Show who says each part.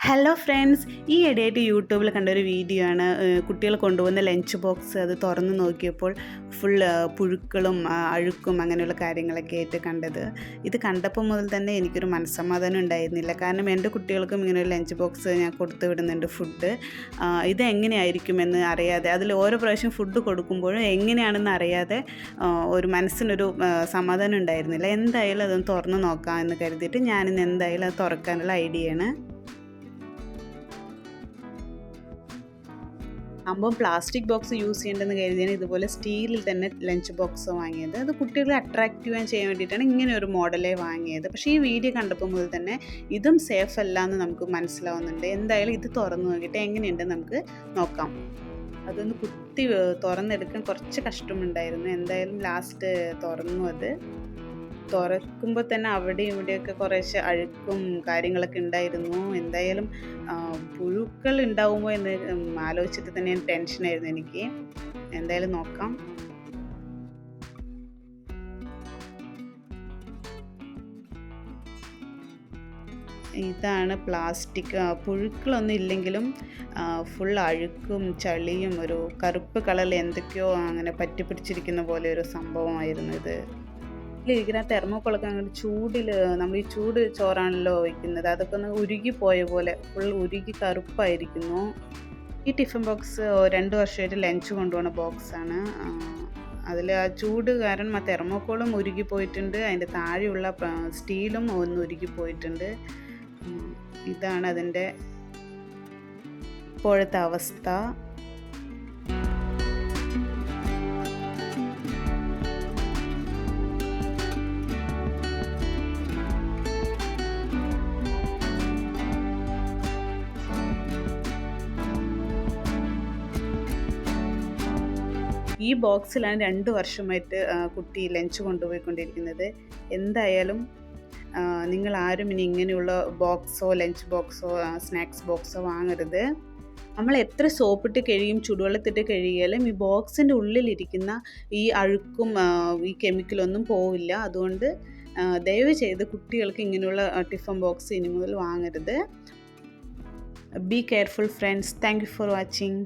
Speaker 1: Hello friends ഈ ഇടയായിട്ട് യൂട്യൂബിൽ കണ്ട ഒരു വീഡിയോ ആണ് കുട്ടികൾ കൊണ്ടുപോകുന്ന ലഞ്ച് ബോക്സ് അത് തുറന്ന് നോക്കിയപ്പോൾ ഫുൾ പുഴുക്കളും അഴുക്കും അങ്ങനെയുള്ള കാര്യങ്ങളൊക്കെ ആയിട്ട് കണ്ടത്. ഇത് കണ്ടപ്പോൾ മുതൽ തന്നെ എനിക്കൊരു മനസ്സമാധാനം ഉണ്ടായിരുന്നില്ല. കാരണം എന്റെ കുട്ടികൾക്കും ഇങ്ങനെ ഒരു ലഞ്ച് ബോക്സ് ഞാൻ കൊടുത്തു വിടുന്നുണ്ട് ഫുഡ് ഇത് എങ്ങനെയായിരിക്കുമെന്ന് അറിയാതെ അതിൽ ഓരോ പ്രാവശ്യം ഫുഡ് കൊടുക്കുമ്പോഴും എങ്ങനെയാണെന്ന് അറിയാതെ ഒരു മനസ്സിനൊരു സമാധാനം ഉണ്ടായിരുന്നില്ല. എന്തായാലും അതൊന്ന് തുറന്ന് നോക്കാം എന്ന് കരുതിയിട്ട് ഞാനിന്ന് എന്തായാലും അത് തുറക്കാനുള്ള ഐഡിയയാണ് സംഭവം പ്ലാസ്റ്റിക് ബോക്സ് യൂസ് ചെയ്യേണ്ടെന്ന് കരുതിയാണ് ഇതുപോലെ സ്റ്റീലിൽ തന്നെ ലഞ്ച് ബോക്സ് വാങ്ങിയത്. അത് കുട്ടികളെ അട്രാക്റ്റീവ് ചെയ്യാൻ വേണ്ടിയിട്ടാണ് ഇങ്ങനെ ഒരു മോഡലേ വാങ്ങിയത്. പക്ഷേ ഈ വീഡിയോ കണ്ടപ്പോൾ മുതൽ തന്നെ ഇതും സേഫ് അല്ല എന്ന് നമുക്ക് മനസ്സിലാവുന്നുണ്ട്. എന്തായാലും ഇത് തുറന്നു നോക്കിയിട്ട് എങ്ങനെയുണ്ട് നമുക്ക് നോക്കാം. അതൊന്ന് കുത്തി തുറന്നെടുക്കാൻ കുറച്ച് കഷ്ടമുണ്ടായിരുന്നു. എന്തായാലും ലാസ്റ്റ് തുറന്നു അത്. തുറക്കുമ്പോൾ തന്നെ അവിടെയും ഇവിടെയൊക്കെ കുറേശ്ശെ അഴുക്കും കാര്യങ്ങളൊക്കെ ഉണ്ടായിരുന്നു. എന്തായാലും പുഴുക്കൾ ഉണ്ടാവുമോ എന്ന് ആലോചിച്ചിട്ട് തന്നെ ടെൻഷനായിരുന്നു എനിക്ക്. എന്തായാലും നോക്കാം. ഇതാണ് പ്ലാസ്റ്റിക് പുഴുക്കളൊന്നും ഇല്ലെങ്കിലും ഫുൾ അഴുക്കും ചളിയും ഒരു കറുപ്പ് കളറിൽ എന്തൊക്കെയോ അങ്ങനെ പറ്റിപ്പിടിച്ചിരിക്കുന്ന പോലെ ഒരു സംഭവമായിരുന്നു ഇത്. ഇതിലിരിക്കുന്ന തെർമോക്കോളൊക്കെ അങ്ങോട്ട് ചൂടിൽ നമ്മൾ ഈ ചൂട് ചോറാണല്ലോ വയ്ക്കുന്നത് അതൊക്കെ ഒന്ന് ഉരുകി പോയ പോലെ ഫുൾ ഉരുകി കറുപ്പായിരിക്കുന്നു. ഈ ടിഫിൻ ബോക്സ് രണ്ട് വർഷമായിട്ട് ലഞ്ച് കൊണ്ടുപോകുന്ന ബോക്സാണ്. അതിൽ ആ ചൂട് കാരണം ആ തെർമോക്കോളും ഉരുകി പോയിട്ടുണ്ട്. അതിന്റെ താഴെയുള്ള സ്റ്റീലും ഒന്ന് ഉരുകി പോയിട്ടുണ്ട്. ഇതാണ് അതിന്റെ ഇപ്പോഴത്തെ അവസ്ഥ. ഈ ബോക്സിലാണ് രണ്ട് വർഷമായിട്ട് കുട്ടി ലഞ്ച് കൊണ്ടുപോയിക്കൊണ്ടിരിക്കുന്നത്. എന്തായാലും നിങ്ങൾ ആരും ഇനി ഇങ്ങനെയുള്ള ബോക്സോ ലഞ്ച് ബോക്സോ സ്നാക്സ് ബോക്സോ വാങ്ങരുത്. നമ്മൾ എത്ര സോപ്പിട്ട് കഴിയും ചുടുവെള്ളത്തിട്ട് കഴിയാലും ഈ ബോക്സിന്റെ ഉള്ളിലിരിക്കുന്ന ഈ അഴുക്കും ഈ കെമിക്കലൊന്നും പോവില്ല. അതുകൊണ്ട് ദയവ് ചെയ്ത് കുട്ടികൾക്ക് ഇങ്ങനെയുള്ള ടിഫൻ ബോക്സ് ഇനി മുതൽ വാങ്ങരുത്. Be careful friends thank you for watching